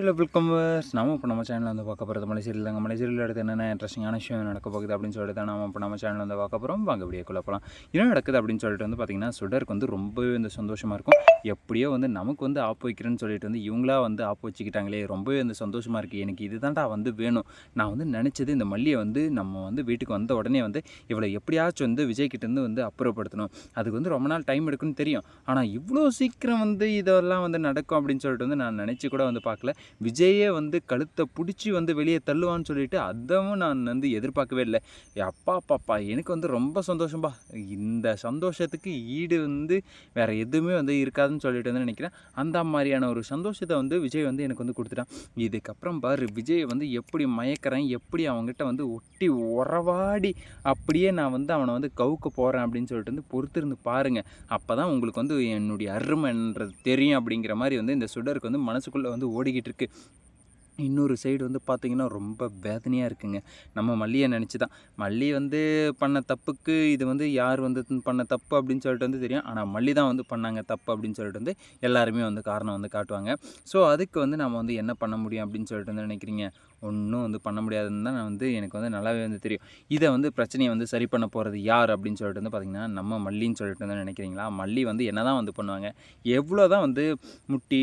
இல்லை வெல்கம் நம்ம இப்போ நம்ம சேனலில் வந்து பார்க்க போகிறது மலை சீரியல் தாங்க. மலை சீரியல் அடுத்து என்னென்ன இன்ட்ரெஸ்டிங்கான விஷயம் நடக்க போகுது அப்படின்னு சொல்லிட்டு தான் நம்ம இப்போ நம்ம சேனலில் வந்து பார்க்க போகிறோம் வாங்க வீடியோக்குள்ள போகலாம் என்ன நடக்குது அப்படின்னு சொல்லிட்டு வந்து பார்த்திங்கன்னா சுடருக்கு வந்து ரொம்பவே வந்து சந்தோஷமாக இருக்கும். எப்படியோ வந்து நமக்கு வந்து ஆப்பு வைக்கிறேன்னு சொல்லிட்டு வந்து இவங்களா வந்து ஆப்பு வச்சுக்கிட்டாங்களே ரொம்பவே வந்து சந்தோஷமாக இருக்குது எனக்கு இதுதான்டா வந்து வேணும். நான் வந்து நினச்சது இந்த மல்லியை வந்து நம்ம வந்து வீட்டுக்கு வந்த உடனே வந்து இவ்வளோ எப்படியாச்சும் வந்து விஜய்கிட்டேருந்து வந்து அப்புறப்படுத்தணும். அதுக்கு வந்து ரொம்ப நாள் டைம் எடுக்குன்னு தெரியும். ஆனால் இவ்வளோ சீக்கிரம் வந்து இதெல்லாம் வந்து நடக்கும் அப்படின்னு சொல்லிட்டு வந்து நான் நினச்சி கூட வந்து பார்க்கல. விஜயே வந்து கழுத்தை பிடிச்சி வந்து வெளியே தள்ளுவான்னு சொல்லிட்டு அதவும் நான் வந்து எதிர்பார்க்கவே இல்லை. அப்பா பாப்பா எனக்கு வந்து ரொம்ப சந்தோஷம்பா. இந்த சந்தோஷத்துக்கு ஈடு வந்து வேறு எதுவுமே வந்து இருக்காதுன்னு சொல்லிட்டு வந்து நினைக்கிறேன். அந்த மாதிரியான ஒரு சந்தோஷத்தை வந்து விஜய் வந்து எனக்கு வந்து கொடுத்துட்டான். இதுக்கப்புறம் பாரு விஜய் வந்து எப்படி மயக்கிறேன் எப்படி அவங்ககிட்ட வந்து ஒட்டி உறவாடி அப்படியே நான் வந்து அவனை வந்து கவுக்க போகிறேன் அப்படின்னு சொல்லிட்டு வந்து பொறுத்திருந்து பாருங்கள் அப்போ தான் உங்களுக்கு வந்து என்னுடைய அருமைன்றது தெரியும் அப்படிங்கிற மாதிரி வந்து இந்த சுடருக்கு வந்து மனசுக்குள்ளே வந்து ஓடிக்கிட்டு இருக்குது இன்னொரு சைடு வந்து பார்த்திங்கன்னா ரொம்ப வேதனையாக இருக்குங்க. நம்ம மல்லியை நினச்சி தான் மல்லி வந்து பண்ண தப்புக்கு இது வந்து யார் வந்து பண்ண தப்பு அப்படின்னு சொல்லிட்டு வந்து தெரியும். ஆனால் மல்லி தான் வந்து பண்ணாங்க தப்பு அப்படின்னு சொல்லிட்டு வந்து எல்லாருமே வந்து காரணம் வந்து காட்டுவாங்க. ஸோ அதுக்கு வந்து நம்ம வந்து என்ன பண்ண முடியும் அப்படின்னு சொல்லிட்டு வந்து நினைக்கிறீங்க? ஒன்றும் வந்து பண்ண முடியாதுன்னு தான் நான் வந்து எனக்கு வந்து நல்லாவே வந்து தெரியும். இதை வந்து பிரச்சனையை வந்து சரி பண்ண போகிறது யார் அப்படின்னு சொல்லிட்டு வந்து பார்த்திங்கன்னா நம்ம மல்லின்னு சொல்லிட்டு வந்து நினைக்கிறீங்களா? மல்லி வந்து என்ன தான் வந்து பண்ணுவாங்க? எவ்வளோ தான் வந்து முட்டி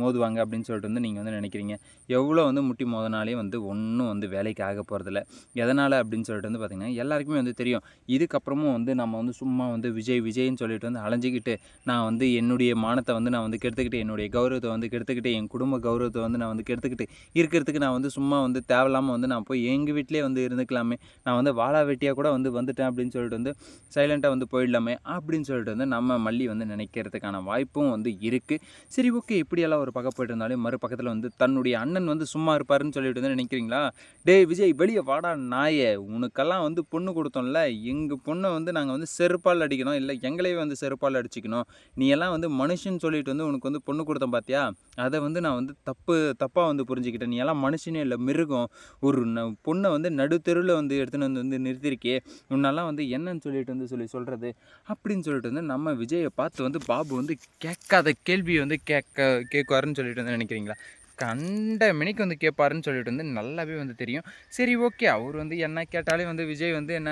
மோதுவாங்க அப்படின்னு சொல்லிட்டு வந்து நீங்கள் வந்து நினைக்கிறீங்க? எவ்வளோ வந்து முட்டி மோதினாலே வந்து ஒன்றும் வந்து வேலைக்கு ஆக போகிறதில்ல எதனால் அப்படின்னு சொல்லிட்டு வந்து பார்த்திங்கன்னா எல்லாருக்குமே வந்து தெரியும். இதுக்கப்புறமும் வந்து நம்ம வந்து சும்மா வந்து விஜய் விஜய்ன்னு சொல்லிட்டு வந்து அலைஞ்சிக்கிட்டு நான் வந்து என்னுடைய மானத்தை வந்து நான் வந்து கெடுத்துக்கிட்டு என்னுடைய கௌரவத்தை வந்து கெடுத்துக்கிட்டு என் குடும்ப கௌரவத்தை வந்து நான் வந்து கெடுத்துக்கிட்டு இருக்கிறதுக்கு நான் வந்து சும்மா வந்து தேவையில்லாமல் வந்து நான் போய் எங்கள் வீட்டிலே வந்து இருந்துக்கலாமே. நான் வந்து வாழா வெட்டியாக கூட வந்து வந்துட்டேன் அப்படின்னு சொல்லிட்டு வந்து சைலண்ட்டாக வந்து போயிடலாமே அப்படின்னு சொல்லிட்டு வந்து நம்ம மல்லி வந்து நினைக்கிறதுக்கான வாய்ப்பும் வந்து இருக்குது சரி ஓகே இப்படியெல்லாம் ஒரு பக்கம் போயிட்டு இருந்தாலும் மறு பக்கத்தில் வந்து தன்னுடைய அண்ணன் வந்து சும்மா இருப்பாருன்னு சொல்லிட்டு வந்து நினைக்கிறீங்களா? டேய் விஜய் வெளியே வாடா நாயே. உனக்கெல்லாம் வந்து பொண்ணு கொடுத்தோம்ல. எங்கள் பொண்ணை வந்து நாங்கள் வந்து செருப்பால் அடிக்கணும். இல்லை எங்களையே வந்து செருப்பால் அடிச்சுக்கணும். நீ எல்லாம் வந்து மனுஷன் சொல்லிட்டு வந்து உனக்கு வந்து பொண்ணு கொடுத்தோம் பார்த்தியா அதை வந்து நான் வந்து தப்பு தப்பாக வந்து புரிஞ்சுக்கிட்டேன். நீ எல்லாம் மனுஷன் இல்லை. மிருகம் ஒரு ந பொண்ணை வந்து நடுத்தெருவில் வந்து எடுத்துன்னு வந்து வந்து நிறுத்திருக்கே. உன்னெல்லாம் வந்து என்னன்னு சொல்லிட்டு வந்து சொல்லி சொல்கிறது அப்படின்னு சொல்லிட்டு வந்து நம்ம விஜயை பார்த்து வந்து பாபு வந்து கேட்காத கேள்வியை வந்து கேட்க கேட்குவாருன்னு சொல்லிட்டு வந்து நினைக்கிறீங்களா? கண்ட மணிக்கு வந்து கேட்பாருன்னு சொல்லிட்டு வந்து நல்லாவே வந்து தெரியும். சரி ஓகே. அவர் வந்து என்ன கேட்டாலே வந்து விஜய் வந்து என்ன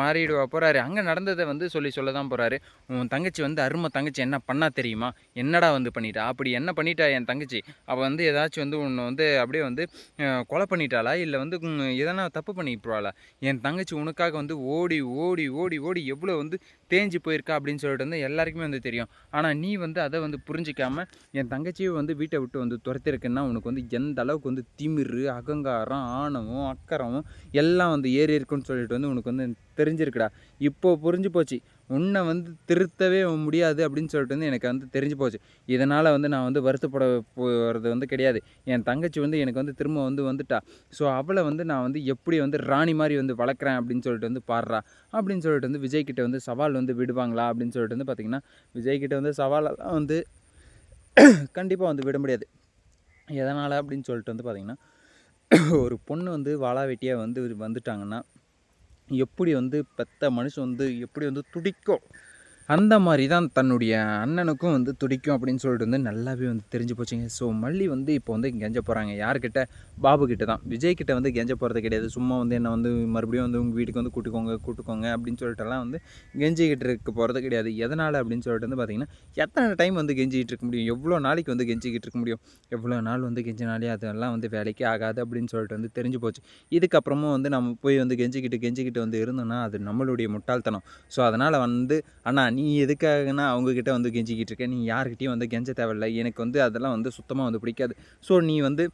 மாறிடுவா போகிறாரு அங்கே நடந்ததை வந்து சொல்லி சொல்ல தான் போகிறாரு உன் தங்கச்சி வந்து அருமை தங்கச்சி என்ன பண்ணால் தெரியுமா? என்னடா வந்து பண்ணிட்டா? அப்படி என்ன பண்ணிட்டா என் தங்கச்சி? அவள் வந்து ஏதாச்சும் வந்து உன்னை வந்து அப்படியே வந்து கொலை பண்ணிட்டாளா? இல்லை வந்து எதனா தப்பு பண்ணிட்டுருவாளா என் தங்கச்சி உனக்காக வந்து ஓடி ஓடி ஓடி ஓடி எவ்வளோ வந்து தேஞ்சு போயிருக்கா? அப்படின்னு சொல்லிட்டு வந்து எல்லாருக்குமே வந்து தெரியும். ஆனால் நீ வந்து அதை வந்து புரிஞ்சிக்காமல் என் தங்கச்சியை வந்து வீட்டை விட்டு வந்து துரத்தி துரத்திருக்குன்னா உனக்கு வந்து எந்த அளவுக்கு வந்து திமிரு அகங்காரம் ஆணவம் அக்கறமும் எல்லாம் வந்து ஏறி இருக்குன்னு சொல்லிட்டு வந்து உனக்கு வந்து தெரிஞ்சிருக்குடா. இப்போ புரிஞ்சு போச்சு. உன்னை வந்து திருத்தவே முடியாது அப்படின்னு சொல்லிட்டு வந்து எனக்கு வந்து தெரிஞ்சு போச்சு. இதனால் வந்து நான் வந்து வருத்தப்பட போகிறது வந்து கிடையாது. என் தங்கச்சி வந்து எனக்கு வந்து திரும்ப வந்து வந்துட்டா. ஸோ அவளை வந்து நான் வந்து எப்படி வந்து ராணி மாதிரி வந்து வளர்க்குறேன் அப்படின்னு சொல்லிட்டு வந்து பாடுறா. அப்படின்னு சொல்லிட்டு வந்து விஜய்கிட்ட வந்து சவால் வந்து விடுவாங்களா அப்படின்னு சொல்லிட்டு வந்து பார்த்திங்கன்னா விஜய்கிட்ட வந்து சவாலெல்லாம் வந்து கண்டிப்பாக வந்து விட முடியாது. எதனால் அப்படின்னு சொல்லிட்டு வந்து பார்த்திங்கன்னா ஒரு பொண்ணு வந்து வாழா வெட்டியாக வந்து வந்துட்டாங்கன்னா எப்படி வந்து பெத்த மனுஷன் வந்து எப்படி வந்து துடிக்கும்? அந்த மாதிரி தான் தன்னுடைய அண்ணனுக்கும் வந்து துடிக்கும் அப்படின்னு சொல்லிட்டு வந்து நல்லாவே வந்து தெரிஞ்சு போச்சுங்க. ஸோ மல்லி வந்து இப்போ வந்து கெஞ்ச போகிறாங்க யார்கிட்ட? பாபு கிட்ட தான் விஜய் கிட்ட வந்து கெஞ்ச போகிறது கிடையாது. சும்மா வந்து என்னை வந்து மறுபடியும் வந்து உங்கள் வீட்டுக்கு வந்து கூட்டுக்கோங்க கூட்டுக்கோங்க அப்படின்னு சொல்லிட்டுலாம் வந்து கெஞ்சிக்கிட்டு இருக்க போகிறது கிடையாது. எதனால் அப்படின்னு சொல்லிட்டு வந்து பார்த்திங்கன்னா எத்தனை டைம் வந்து கெஞ்சிக்கிட்டு இருக்க முடியும்? எவ்வளோ நாளைக்கு வந்து கெஞ்சிக்கிட்டு இருக்க முடியும்? எவ்வளோ நாள் வந்து கெஞ்சினாலே அதெல்லாம் வந்து வேலைக்கே ஆகாது அப்படின்னு சொல்லிட்டு வந்து தெரிஞ்சு போச்சு. இதுக்கப்புறமும் வந்து நம்ம போய் வந்து கெஞ்சிக்கிட்டு கெஞ்சிக்கிட்டு வந்து இருந்தோம்னா அது நம்மளுடைய முட்டாள்தனம். ஸோ அதனால் வந்து அண்ணா நீ எதுக்காகனா அவங்கக்கிட்ட வந்து கெஞ்சிக்கிட்டு இருக்க? நீ யார்கிட்டையும் வந்து கெஞ்ச தேவையில்லை. எனக்கு வந்து அதெல்லாம் வந்து சுத்தமாக வந்து பிடிக்காது. ஸோ நீ வந்து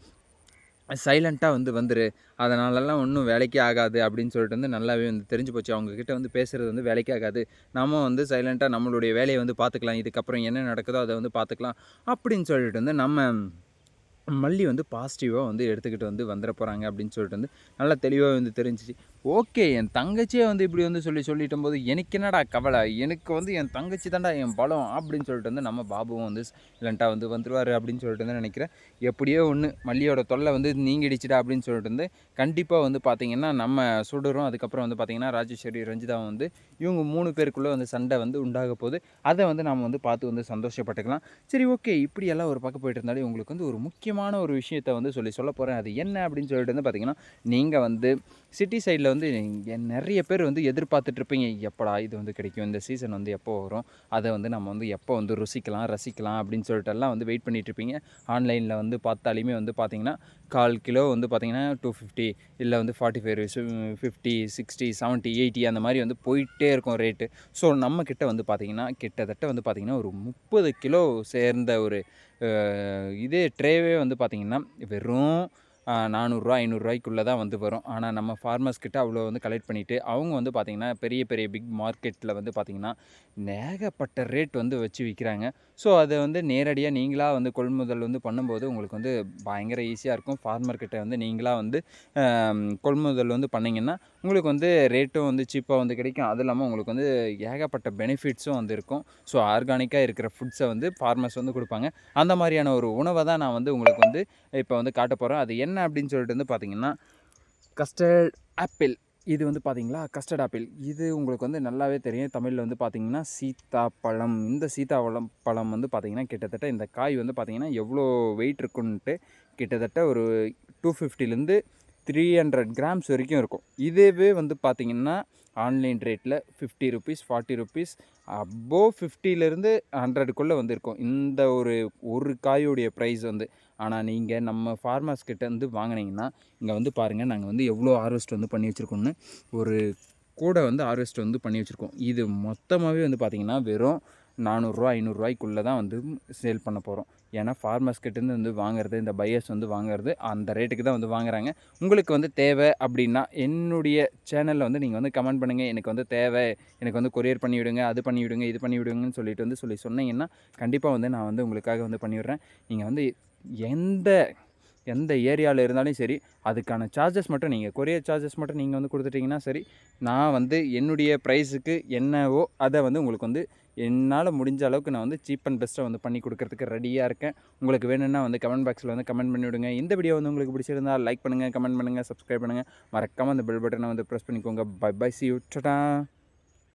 சைலண்ட்டாக வந்து வந்துரு. அதனாலலாம் ஒன்றும் வேலைக்கே ஆகாது அப்படின்னு சொல்லிட்டு வந்து நல்லாவே வந்து தெரிஞ்சு போச்சு. அவங்கக்கிட்ட வந்து பேசுகிறது வந்து வேலைக்கே ஆகாது. நம்ம வந்து சைலண்ட்டாக நம்மளுடைய வேலையை வந்து பார்த்துக்கலாம். இதுக்கப்புறம் என்ன நடக்குதோ அதை வந்து பார்த்துக்கலாம். அப்படின்னு சொல்லிட்டு வந்து நம்ம மல்லி வந்து பாசிட்டிவாக வந்து எடுத்துக்கிட்டு வந்து வந்துட போகிறாங்க அப்படின்னு சொல்லிட்டு வந்து நல்லா தெளிவாக வந்து தெரிஞ்சிச்சு. ஓகே என் தங்கச்சியே வந்து இப்படி வந்து சொல்லி சொல்லிட்டும் போது எனக்கு என்னடா கவலை? எனக்கு வந்து என் தங்கச்சி தான்டா என் பலம் அப்படின்னு சொல்லிட்டு வந்து நம்ம பாபுவும் வந்து இல்லைன்ட்டா வந்து வந்துடுவார் அப்படின்னு சொல்லிட்டு வந்து நினைக்கிறேன். எப்படியோ ஒன்று மல்லியோட தொல்லை வந்து நீங்கிடுச்சுடா அப்படின்னு சொல்லிட்டு வந்து கண்டிப்பாக வந்து பார்த்திங்கன்னா நம்ம சுடுறோம் அதுக்கப்புறம் வந்து பார்த்திங்கன்னா ராஜேஸ்வரி ரஞ்சிதாவும் வந்து இவங்க மூணு பேருக்குள்ளே வந்து சண்டை வந்து உண்டாக போகுது. அதை வந்து நாம் வந்து பார்த்து வந்து சந்தோஷப்பட்டுக்கலாம். சரி ஓகே. இப்படியெல்லாம் ஒரு பக்கம் போயிட்டு இருந்தாலே உங்களுக்கு வந்து ஒரு முக்கியமான ஒரு விஷயத்தை வந்து சொல்லி சொல்ல போகிறேன் அது என்ன அப்படின்னு சொல்லிட்டு வந்து பார்த்திங்கன்னா நீங்கள் வந்து சிட்டி சைடில் வந்து நிறைய பேர் வந்து எதிர்பார்த்துட்ருப்பீங்க எப்படா இது வந்து கிடைக்கும்? இந்த சீசன் வந்து எப்போ வரும்? அதை வந்து நம்ம வந்து எப்போ வந்து ருசிக்கலாம் ரசிக்கலாம்? அப்படின்னு சொல்லிட்டு எல்லாம் வந்து வெயிட் பண்ணிகிட்ருப்பீங்க ஆன்லைனில் வந்து பார்த்தாலுமே வந்து பார்த்திங்கன்னா கால் கிலோ வந்து பார்த்தீங்கன்னா டூ ஃபிஃப்டி இல்லை வந்து forty five fifty sixty seventy eighty அந்த மாதிரி வந்து போயிட்டே இருக்கும் ரேட்டு ஸோ நம்மக்கிட்ட வந்து பார்த்திங்கன்னா கிட்டத்தட்ட வந்து பார்த்தீங்கன்னா ஒரு முப்பது கிலோ சேர்ந்த ஒரு இதே ட்ரேவே வந்து பார்த்திங்கன்னா வெறும் நானூறுரூவா ஐநூறுரூவாய்க்குள்ளே தான் வந்து வரும். ஆனால் நம்ம ஃபார்மர்ஸ் கிட்ட அவ்வளோ வந்து கலெக்ட் பண்ணிவிட்டு அவங்க வந்து பார்த்திங்கன்னா பெரிய பெரிய பிக் மார்க்கெட்டில் வந்து பார்த்திங்கன்னா ஏகப்பட்ட ரேட் வந்து வச்சு விற்கிறாங்க ஸோ அதை வந்து நேரடியாக நீங்களாக வந்து கொள்முதல் வந்து பண்ணும்போது உங்களுக்கு வந்து பயங்கர ஈஸியாக இருக்கும். ஃபார்மர் கிட்ட வந்து நீங்களாக வந்து கொள்முதல் வந்து பண்ணிங்கன்னா உங்களுக்கு வந்து ரேட்டும் வந்து சீப்பாக வந்து கிடைக்கும். அது இல்லாமல் உங்களுக்கு வந்து ஏகப்பட்ட பெனிஃபிட்ஸும் வந்து இருக்கும். ஸோ ஆர்கானிக்காக இருக்கிற ஃபுட்ஸை வந்து ஃபார்மர்ஸ் வந்து கொடுப்பாங்க. அந்த மாதிரியான ஒரு உணவை தான் நான் வந்து உங்களுக்கு வந்து இப்போ வந்து காட்ட போகிறேன் அது என்ன அப்படின்னு சொல்லிட்டு வந்து பார்த்தீங்கன்னா கஸ்டர்ட் ஆப்பிள் இது வந்து பார்த்தீங்களா கஸ்டர்ட் ஆப்பிள் இது உங்களுக்கு வந்து நல்லாவே தெரியும். தமிழில் வந்து பார்த்தீங்கன்னா சீத்தாப்பழம். இந்த சீத்தாப்பழம் பழம் வந்து பார்த்தீங்கன்னா கிட்டத்தட்ட இந்த காய் வந்து பார்த்தீங்கன்னா எவ்வளோ வெயிட் இருக்குன்ட்டு கிட்டத்தட்ட ஒரு டூ ஃபிஃப்டிலேருந்து த்ரீ ஹண்ட்ரட் கிராம்ஸ் வரைக்கும் இருக்கும். இதேவே வந்து பார்த்திங்கன்னா ஆன்லைன் ரேட்டில் fifty rupees forty rupees above ஃபிஃப்டிலேருந்து ஹண்ட்ரடுக்குள்ளே வந்து இருக்கும் இந்த ஒரு ஒரு காயோடைய ப்ரைஸ் வந்து. ஆனால் நீங்கள் நம்ம ஃபார்மர்ஸ் கிட்ட வந்து வாங்கினீங்கன்னா இங்கே வந்து பாருங்கள் நாங்கள் வந்து எவ்வளோ ஹார்வெஸ்ட் வந்து பண்ணி வச்சுருக்கோம்னு ஒரு கூட வந்து ஹார்வெஸ்ட் வந்து பண்ணி வச்சுருக்கோம். இது மொத்தமாகவே வந்து பார்த்திங்கன்னா வெறும் நானூறுரூவா ஐநூறுரூவாய்க்குள்ளே தான் வந்து சேல் பண்ண போகிறோம் ஏன்னா ஃபார்மர்ஸ் கிட்டேருந்து வந்து வாங்குறது இந்த பையர்ஸ் வந்து வாங்குறது அந்த ரேட்டுக்கு தான் வந்து வாங்குறாங்க. உங்களுக்கு வந்து தேவை அப்படின்னா என்னுடைய சேனலில் வந்து நீங்கள் வந்து கமெண்ட் பண்ணுங்கள் எனக்கு வந்து தேவை எனக்கு வந்து கொரியர் பண்ணிவிடுங்க அது பண்ணிவிடுங்க இது பண்ணிவிடுங்கன்னு சொல்லிட்டு வந்து சொல்லி சொன்னீங்கன்னா கண்டிப்பாக வந்து நான் வந்து உங்களுக்காக வந்து பண்ணிவிடுறேன். நீங்கள் வந்து எந்த எந்த ஏரியாவில் இருந்தாலும் சரி அதுக்கான சார்ஜஸ் மட்டும் நீங்கள் கொரியர் சார்ஜஸ் மட்டும் நீங்கள் வந்து கொடுத்துட்டிங்கன்னா சரி நான் வந்து என்னுடைய ப்ரைஸுக்கு என்னவோ அதை வந்து உங்களுக்கு வந்து என்னால் முடிஞ்ச அளவுக்கு நான் வந்து சீப் அண்ட் பெஸ்ட்டாக வந்து பண்ணி கொடுக்கறதுக்கு ரெடியாக இருக்கேன். உங்களுக்கு வேணும்னா வந்து கமெண்ட் பாக்ஸில் வந்து கமெண்ட் பண்ணி விடுங்க இந்த வீடியோ வந்து உங்களுக்கு பிடிச்சிருந்தா லைக் பண்ணுங்கள் கமெண்ட் பண்ணுங்கள் சப்ஸ்கிரைப் பண்ணுங்கள் மறக்காமல் அந்த பெல் பட்டனை வந்து ப்ரெஸ் பண்ணிக்கோங்க. பை பை சி யூ டடா